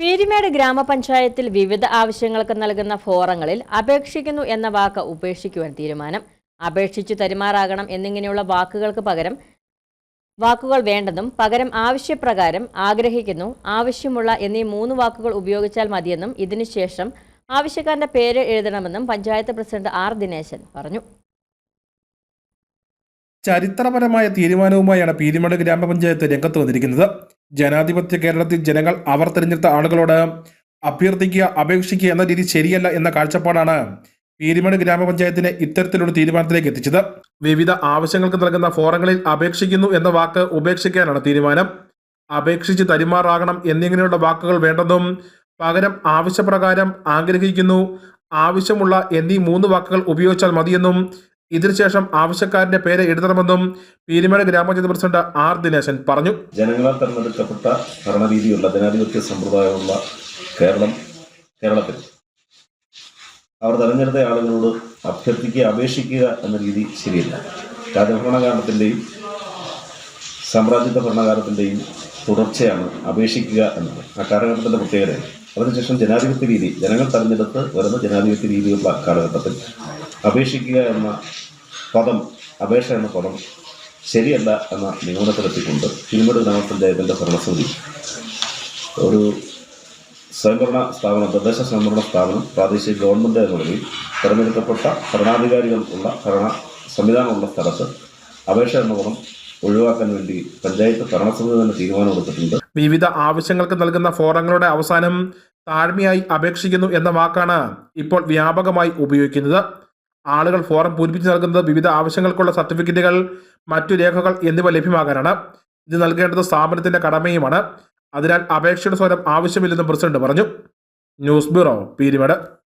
പീരിമേട് ഗ്രാമപഞ്ചായത്തിൽ വിവിധ ആവശ്യങ്ങൾക്ക് നൽകുന്ന ഫോറങ്ങളിൽ അപേക്ഷിക്കുന്നു എന്ന വാക്ക് ഉപേക്ഷിക്കുവാൻ തീരുമാനം. അപേക്ഷിച്ചു തരുമാറാകണം എന്നിങ്ങനെയുള്ള വാക്കുകൾക്ക് പകരം വാക്കുകൾ വേണ്ടെന്നും പകരം ആവശ്യപ്രകാരം ആഗ്രഹിക്കുന്നു ആവശ്യമുള്ള എന്നീ മൂന്ന് വാക്കുകൾ ഉപയോഗിച്ചാൽ മതിയെന്നും ഇതിനുശേഷം ആവശ്യക്കാരന്റെ പേര് എഴുതണമെന്നും പഞ്ചായത്ത് പ്രസിഡന്റ് ആർ. ദിനേശൻ പറഞ്ഞു. ചരിത്രപരമായ തീരുമാനവുമായാണ് പീരിമേട് ഗ്രാമപഞ്ചായത്ത് രംഗത്ത് വന്നിരിക്കുന്നത്. ജനാധിപത്യ കേരളത്തിൽ ജനങ്ങൾ അവർ തിരഞ്ഞെടുത്ത ആളുകളോട് അഭ്യർത്ഥിക്കുക അപേക്ഷിക്കുക എന്ന രീതി ശരിയല്ല എന്ന കാഴ്ചപ്പാടാണ് പീരിമേട് ഗ്രാമപഞ്ചായത്തിനെ ഇത്തരത്തിലുള്ള തീരുമാനത്തിലേക്ക് എത്തിച്ചത്. വിവിധ ആവശ്യങ്ങൾക്ക് നൽകുന്ന ഫോറങ്ങളിൽ അപേക്ഷിക്കുന്നു എന്ന വാക്ക് ഉപേക്ഷിക്കാനാണ് തീരുമാനം. അപേക്ഷിച്ച് തരുമാറാകണം എന്നിങ്ങനെയുള്ള വാക്കുകൾ വേണ്ടെന്നും പകരം ആവശ്യപ്രകാരം ആഗ്രഹിക്കുന്നു. ആവശ്യമുള്ള എന്നീ മൂന്ന് വാക്കുകൾ ഉപയോഗിച്ചാൽ മതിയെന്നും ഇതിനുശേഷം ആവശ്യക്കാരന്റെ പേര് എഴുതണമെന്നും പീരിമേട് ഗ്രാമപഞ്ചായത്ത് പ്രസിഡന്റ് ആർ ദിനേശൻ പറഞ്ഞു. ജനങ്ങളാൽ തെരഞ്ഞെടുക്കപ്പെട്ട ഭരണരീതിയുള്ള ജനാധിപത്യ സമ്പ്രദായമുള്ള കേരളം കേരളത്തിൽ. അവർ തെരഞ്ഞെടുത്ത ആളുകളോട് അഭ്യർത്ഥിക്കുക അപേക്ഷിക്കുക എന്ന രീതി ശരിയല്ല. രാജഭരണകാലത്തിന്റെയും സാമ്രാജ്യത്വ ഭരണകാലത്തിന്റെയും തുടർച്ചയാണ് അപേക്ഷിക്കുക എന്നത്. ആ കാലഘട്ടത്തിന്റെ പ്രത്യേകതയാണ്. അതിനുശേഷം ജനാധിപത്യ രീതി ജനങ്ങൾ തെരഞ്ഞെടുത്ത് വരുന്ന ജനാധിപത്യ രീതിയുള്ള കാലഘട്ടത്തിൽ അപേക്ഷിക്കുക എന്ന പദം അപേക്ഷ എന്ന പദം ശരിയല്ല എന്ന നിഗമനത്തിലെത്തിക്കൊണ്ട് കിളിമട് ഗ്രാമപഞ്ചായത്തിന്റെ ഭരണസമിതി ഒരു സ്വയംഭരണ സ്ഥാപനം തദ്ദേശ സ്വയംഭരണ സ്ഥാപനം പ്രാദേശിക ഗവൺമെന്റ് എന്ന നിലയിൽ തിരഞ്ഞെടുക്കപ്പെട്ട ഭരണാധികാരികൾ ഉള്ള ഭരണ സംവിധാനമുള്ള സ്ഥലത്ത് അപേക്ഷ എന്ന പദം ഒഴിവാക്കാൻ വേണ്ടി പഞ്ചായത്ത് ഭരണസമിതി തന്നെ തീരുമാനമെടുത്തിട്ടുണ്ട് വിവിധ ആവശ്യങ്ങൾക്ക് നൽകുന്ന ഫോറങ്ങളുടെ അവസാനം താഴ്മയായി അപേക്ഷിക്കുന്നു എന്ന വാക്കാണ് ഇപ്പോൾ വ്യാപകമായി ഉപയോഗിക്കുന്നത്. ആളുകൾ ഫോറം പൂരിപ്പിച്ച് നൽകുന്നത് വിവിധ ആവശ്യങ്ങൾക്കുള്ള സർട്ടിഫിക്കറ്റുകൾ മറ്റു രേഖകൾ എന്നിവ ലഭ്യമാകാനാണ്. ഇത് നൽകേണ്ടത് സ്ഥാപനത്തിന്റെ കടമയുമാണ്. അതിനാൽ അപേക്ഷയുടെ സ്വരം ആവശ്യമില്ലെന്നും പ്രസിഡന്റ് പറഞ്ഞു. News bureau Peermade.